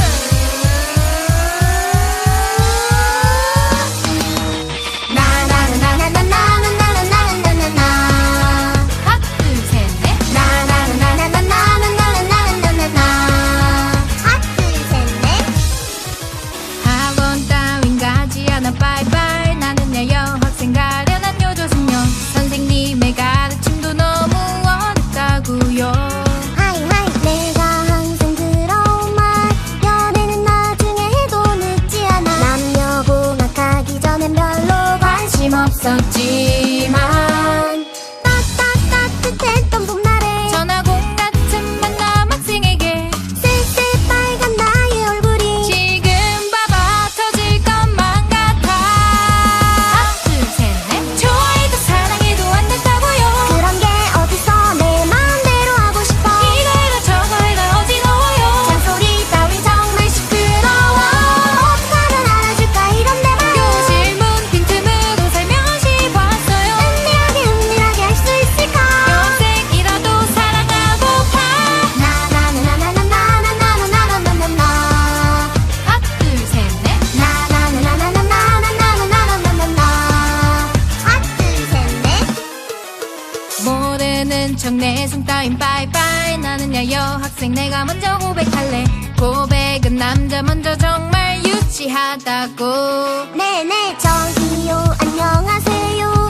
Oh. さじま 나는야 여학생 내가 먼저 고백할래. 고백은 남자 먼저 정말 유치하다고. 네네 저기요. 안녕하세요.